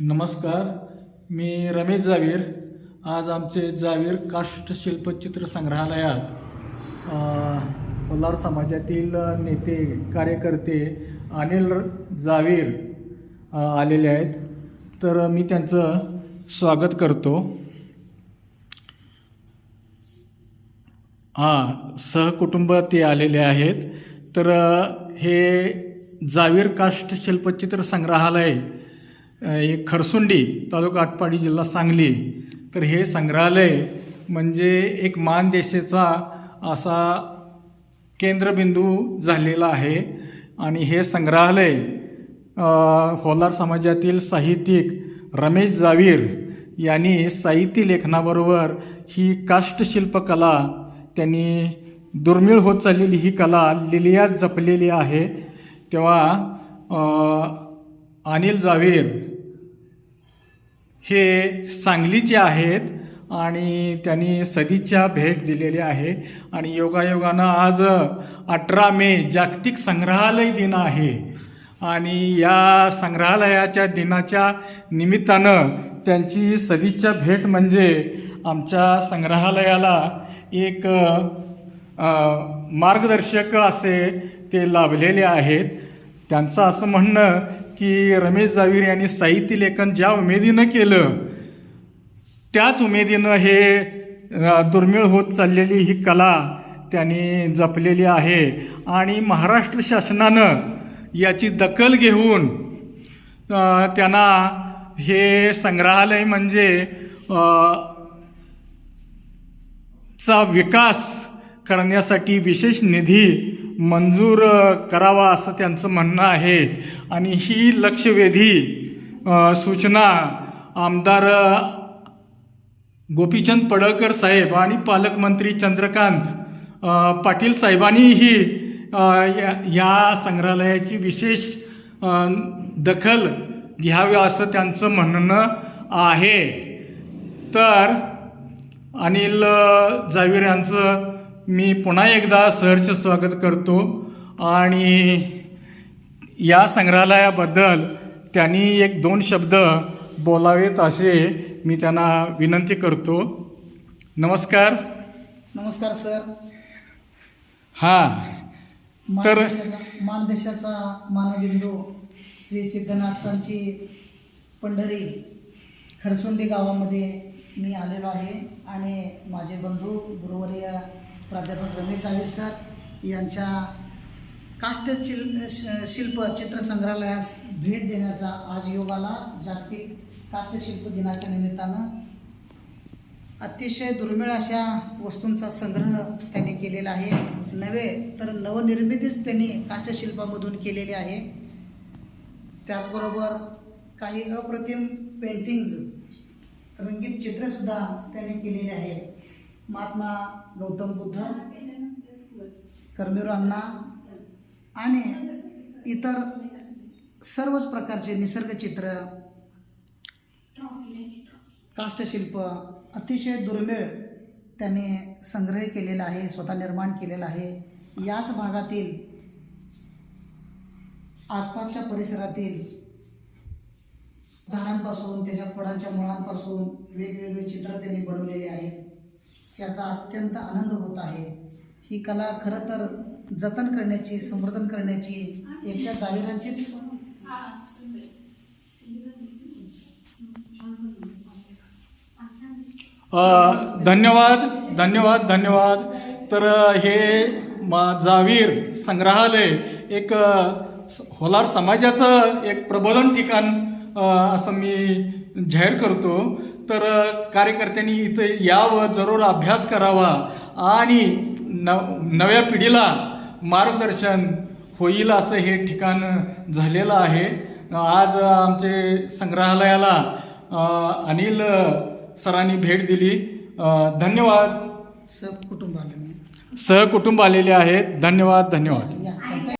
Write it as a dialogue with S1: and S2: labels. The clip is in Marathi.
S1: नमस्कार मी रमेश जावीर. आज आमचे जावीर काष्टशिल्प चित्र संग्रहालयात कोल्हार कोलार समाजातील नेते कार्यकर्ते अनिल जावीर आलेले आहेत. तर मी त्यांचं स्वागत करतो. हां सहकुटुंब ते आलेले आहेत. तर हे जावीर काष्ट शिल्पचित्र संग्रहालय एक खरसुंडी तालुका आटपाडी जिल्हा सांगली. तर हे संग्रहालय म्हणजे एक मानदेशाचा असा केंद्रबिंदू झालेला आहे. आणि हे संग्रहालय होलार समाजातील साहित्यिक रमेश जावीर यांनी साहित्य लेखनाबरोबर ही काष्टशिल्पकला त्यांनी दुर्मिळ होत चाललेली ही कला लिलियात जपलेली आहे. तेव्हा अनिल जावेद हे सांगलीचे आहेत आणि त्यांनी सदिच्छा भेट दिलेली आहे. आणि योगायोगानं आज अठरा मे जागतिक संग्रहालय दिन आहे. आणि या संग्रहालयाच्या दिनाच्या निमित्तानं त्यांची सदिच्छा भेट म्हणजे आमच्या संग्रहालयाला एक मार्गदर्शक असे ते लाभलेले आहेत. त्यांचं असं म्हणणं की रमेश जावीर यांनी साहित्य लेखन ज्या उमेदीनं केलं त्याच उमेदीनं हे दुर्मिळ होत चाललेली ही कला त्यांनी जपलेली आहे. आणि महाराष्ट्र शासनानं याची दखल घेऊन त्यांना हे संग्रहालय म्हणजे चा विकास करण्यासाठी विशेष निधी मंजूर करावा असं त्यांचं म्हणणं आहे. आणि ही लक्षवेधी सूचना आमदार गोपीचंद पडळकर साहेब आणि पालकमंत्री चंद्रकांत पाटील साहेबांनीही या या संग्रहालयाची विशेष दखल घ्यावी असं त्यांचं म्हणणं आहे. तर अनिल जावीर यांचं मी पुन्हा एकदा सहर्ष स्वागत करतो आणि या संग्रहालयाबद्दल त्यांनी एक दोन शब्द बोलावेत असे मी त्यांना विनंती करतो. नमस्कार.
S2: नमस्कार सर.
S1: हां तर
S2: मानदेशाचा मानबिंदू श्री सिद्धनाथांची पंढरी खरसुंडी गावामध्ये मी आलेलो आहे आणि माझे बंधू गुरुवर्य प्राध्यापक रमेश जावीर सर यांच्या काष्ट शिल श- शिल्प चित्रसंग्रहालयास भेट देण्याचा आज योग आला. जागतिक काष्टशिल्प दिनाच्या निमित्तानं अतिशय दुर्मिळ अशा वस्तूंचा संग्रह त्यांनी केलेला आहे. नव्हे तर नवनिर्मितीच त्यांनी काष्टशिल्पामधून केलेली आहे. त्याचबरोबर काही अप्रतिम पेंटिंग्ज रंगीत चित्रसुद्धा त्यांनी केलेली आहे महात्मा गौतम बुद्ध कर्मीर अण्णा आणि इतर सर्वच प्रकारचे निसर्गचित्र काष्टशिल्प अतिशय दुर्मिळ त्याने संग्रह केलेला आहे स्वतः निर्माण केलेला आहे. याच भागातील आसपासच्या परिसरातील झाडांपासून त्याच्या खोडांच्या मुळांपासून वेगवेगळे चित्र त्यांनी बनवलेले आहेत. याचा अत्यंत आनंद होत आहे. ही कला खरं तर जतन करण्याची संवर्धन करण्याची एकट्या जावीरांचीच
S1: धन्यवाद धन्यवाद धन्यवाद. तर हे मा जावीर संग्रहालय एक स- होलार समाजाचं एक प्रबोधन ठिकाण असं मी जाहीर करतो तर कार्यकर्त्यांनी इथे यावं जरूर अभ्यास करावा आणि न नव्या पिढीला मार्गदर्शन होईल असं हे ठिकाण झालेलं आहे. आज आमचे संग्रहालयाला अनिल सरांनी भेट दिली. धन्यवाद.
S2: सब कुटुंबाला मी.
S1: सहकुटुंब आलेले आहेत. धन्यवाद धन्यवाद.